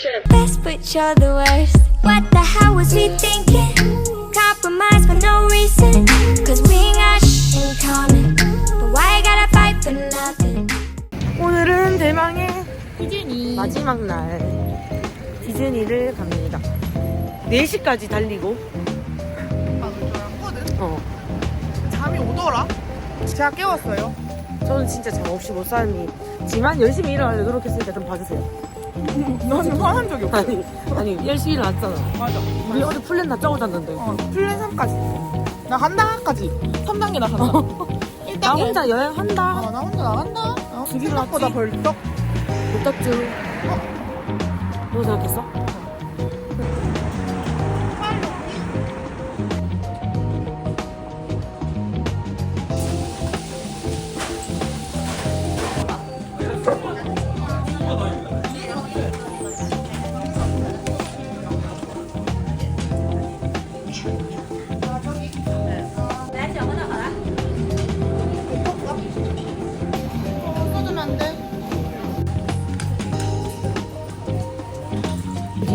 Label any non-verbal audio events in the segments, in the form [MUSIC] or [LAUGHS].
Best, but you're the worst. What the hell was we thinking? Compromise for no reason. Cause we ain't got sh in common. But why you gotta fight for nothing? 오늘은 대망의 디즈니 마지막 날 디즈니를 갑니다. 4시까지 달리고 아, 저였거든? 어 잠이 오더라? 제가 깨웠어요. 저는 진짜 잠 없이 못 사람이지만 열심히 일어나려 노력했으니까 좀 봐주세요. 나는 화난 적이 없어. 아니 아니 열심히 일어났잖아. 맞아. 우리 어제 플랜 다 짜고 잤는데 어, 플랜 3까지. 나 간다까지. 3단계 나 간다. 1단계. 나 혼자 여행한다. 어, 나 혼자 나간다. 어, 생각보다? 벌떡. 못 잤지. 너 생각했어?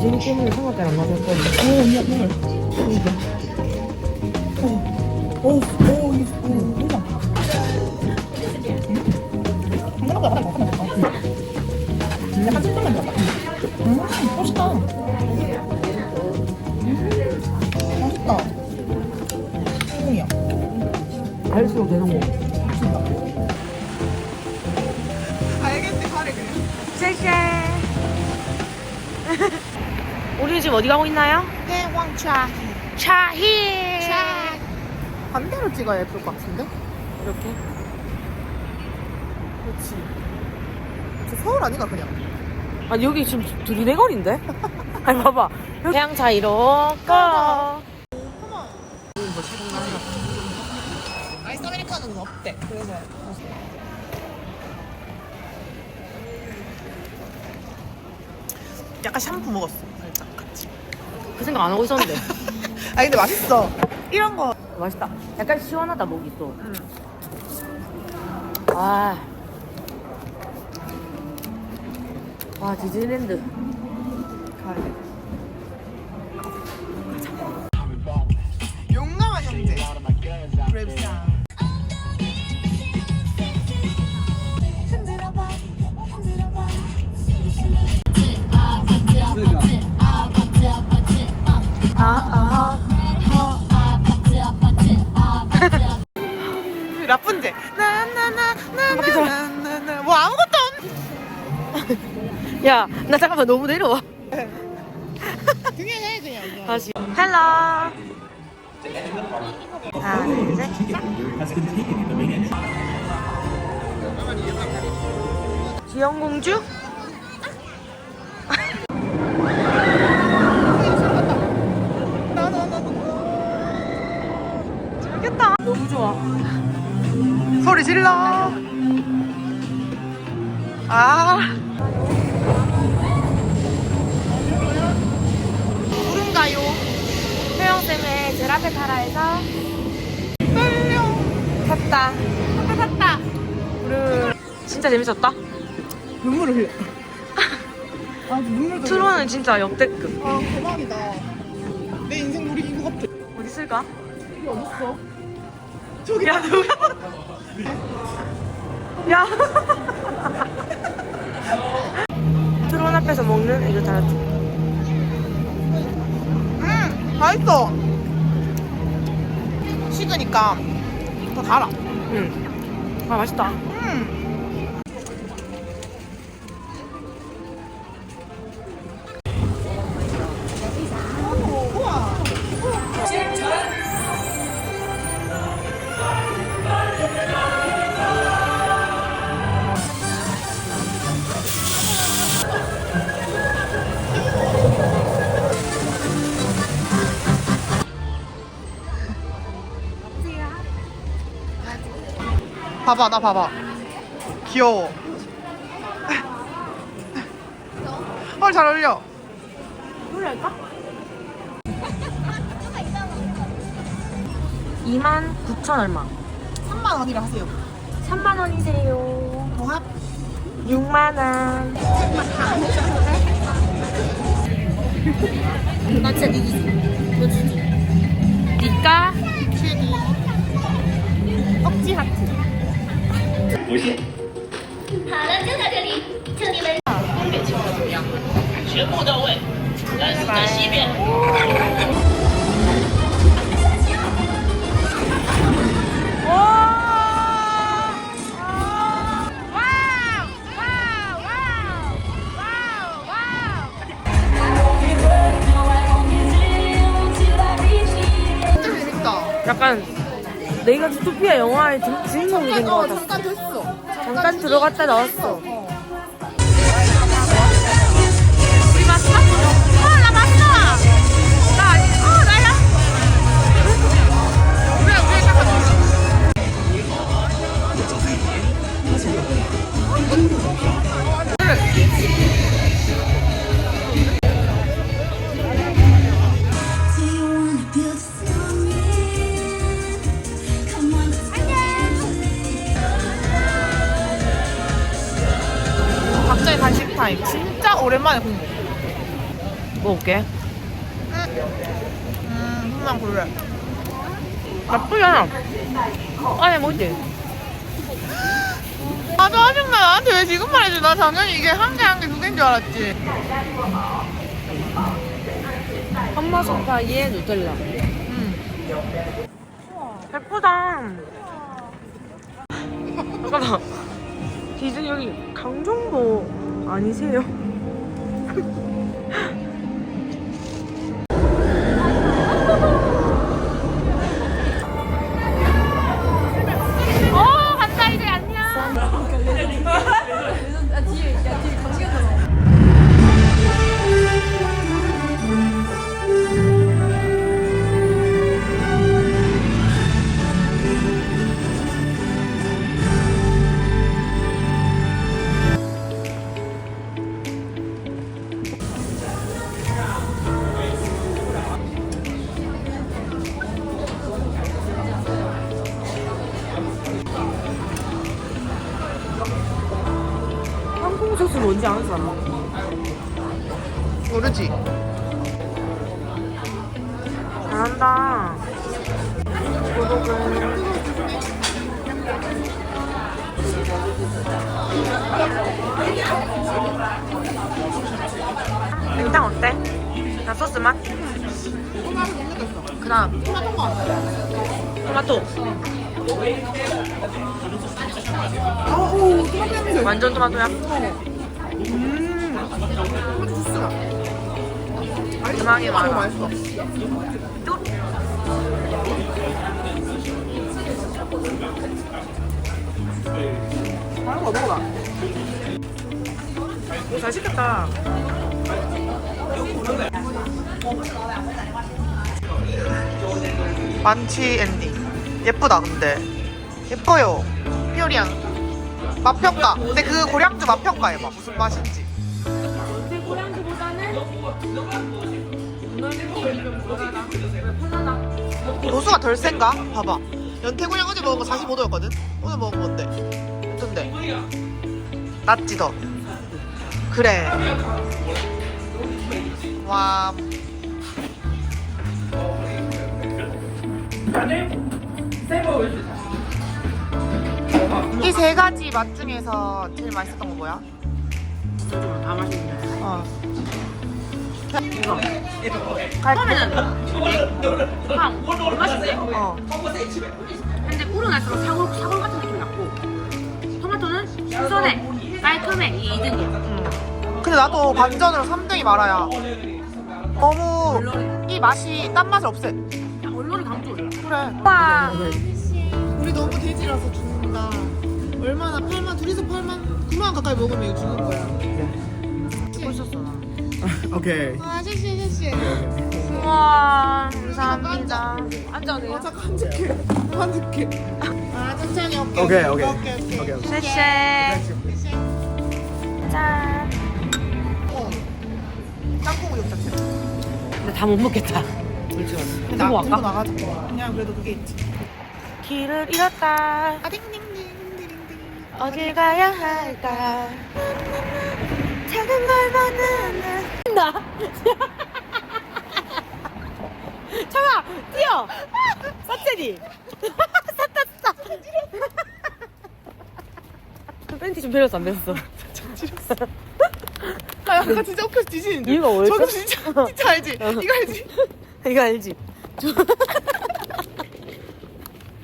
디즈니 때문에 생각이 안 나서 좀 오, 언니야, 물. 오, 오, 오, 이, 오, 뭐야. 생각보다 바닥이 못 끝났다. 약간 찐빵 냄새 났다. 음, 맛있다. 음, 맛있다. 소금이야. 알수록 되는 거. 알겠지, 가래 그냥. 쉐쉐. 우리는 지금 어디 가고 있나요? 대왕차. 차히. 반대로 찍어야 예쁠 것 같은데? 이렇게. 그렇지. 저 서울 아니가 그냥. 아니 여기 지금 들이대거리인데? [LAUGHS] 아니 봐봐. 태양 차 이렇게. 아이스 아메리카노는 없대. 그래서. 약간 샴푸 먹었어. 그 생각 안 하고 있었는데. [LAUGHS] 아 근데 맛있어. 이런 거. 맛있다. 약간 시원하다 목이 또. 아. 와 디즈니랜드. 야, 나 잠깐만 너무 내려와. 등에 해 그냥. 다시. 헬로. 하나, 둘, 셋. 지영공주? 진짜 재밌었다. 눈물을 흘려. [LAUGHS] 아 눈물도. 트로는 진짜 역대급. 아 대박이다. 내 인생 놀이 이거 같아. 어디 있을까? 이게 어딨어? 저기. 야, 누가? 야. [LAUGHS] 트론 앞에서 먹는 이거 다음 맛있어. 식으니까 더 달아. 응. 아, 맛있다. 봐봐 나 봐봐 귀여워 헐잘 어울려 할까? 2만 9천 얼마. 3만 원이라 하세요 3만 원이세요. 동합 6만 원. 나 진짜 니기 너 지지 好了，就到这里，祝你们。全部到位，但是在西边。 진짜 재밌다 약간 내가 주토피아 영화의 주- 주인공이 된 것 어 같아. 잠깐 됐어 잠깐 들어갔다 나왔어. 안에 뭐지? 아 짜증나 나한테 왜 지금 말해줘 나 당연히 이게 한 개 한 개 두 개인 줄 알았지 한마소파이에 누텔라. 음. 예쁘다. 잠깐만. 디즈니 여기 강정도 아니세요? [LAUGHS] 냉탕 어때? 나 소스 맛? 그다음 토마토 거 토마토. 완전 토마토야. 토마토 주스가 대망이 너무. 맛있어 다른 거 먹어봐. 이거 잘 시켰다. 만취 엔딩. 예쁘다 근데. 예뻐요. 피오리앙 맛평가. 근데 그 고량주 맛평가 해봐 무슨 맛인지. 도수가 덜 센가? 봐봐. 연태고량 어제 먹은 거 45도였거든? 오늘 먹은 건데 어떤데? 낫지 더 그래 와 이 세 가지 맛 중에서 제일 맛있었던 거 뭐야? 다 맛있네. 어. 처음에는 빵 맛있지? 어. 근데 우러날수록 사골 사골 같은 신선해 깔끔해 이 2등이야. 근데 나도 반전으로 3등이 말아야 너무 이 맛이 딴 맛을 없애 얼룩이 강조. 그래 와. 우리 너무 돼지라서 죽는다 얼마나 8만 둘이서 8만 9만 가까이 먹으면 이거 죽는 거야 있었어 나. [LAUGHS] 오케이. 아 섹시해 섹시해 우와 감사합니다. 앉아도 돼요? 아 잠깐 한직해 한직해 [LAUGHS] 아 천천히 오케이 오케이, 오케이. 오케이 오케이 오케이. 오케이. 쉐쉐. 짠. 어. 짬뽕 우육 자체 근데 다 못 먹겠다. 솔직히. 아, 들고 갈까? 나가자 그냥 그래도 그게 있지 길을 잃었다. 아딩딩딩딩딩 어딜 가야 할까? 작은 걸 보는 탔다. 청아, 뛰어. [LAUGHS] 사체리. 샀다. 팬티 좀 빌렸어, 안 빌렸어? 아 약간 진짜 웃겨서 뒤지는데 이유가 뭐였어? 저도 진짜 진짜 알지? 이거 알지? 이거 알지?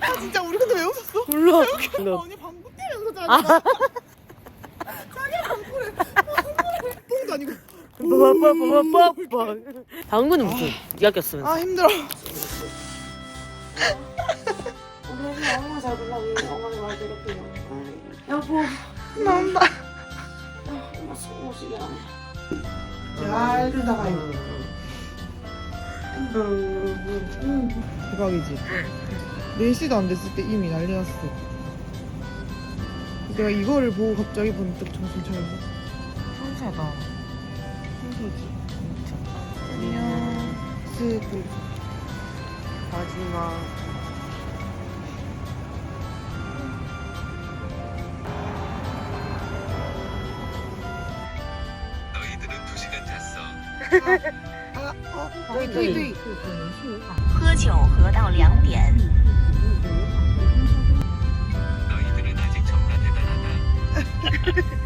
아 진짜 우리 근데 왜 웃었어? 몰라. 아, 몰라. 언니 방구 때문에 웃었잖아 자기가 방구를 방구를 뽕도 아니고 뽀뽀뽀뽀뽀. 방구는 무슨? 네가 꼈으면. 아 힘들어 나온다. 잘 들다가요 대박이지. 4시도 안 됐을 때 이미 난리 났어. 내가 이거를 보고 갑자기 번뜩 정신 차려서. 천사다. 신기하지 안녕. 스프 마지막. 对对对，喝酒喝到两点。[LAUGHS]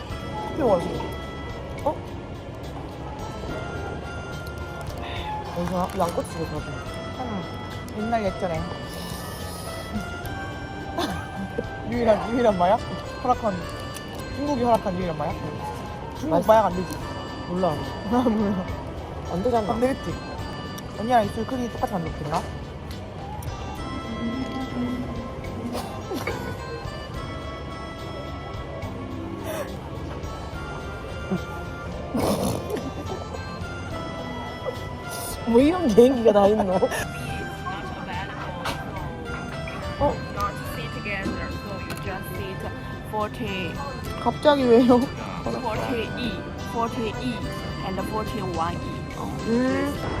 커피 마시고. 어? 여기서 양꼬치를 들어줘. 옛날 예전에. [LAUGHS] 유일한 유일한 마약? 허락한 중국이 허락한 유일한 마약? 중국 맛있- 마약 안 되지. 몰라. 나 [LAUGHS] 몰라. 안 되잖아. 안 되겠지. 언니랑 입술 크기 똑같이 안 높겠나? 뭐 이런 개인기가 다 있노? 어? not sit together, so you just sit 40, 갑자기 왜요? 40E, 40E, and 41E. Oh, 음.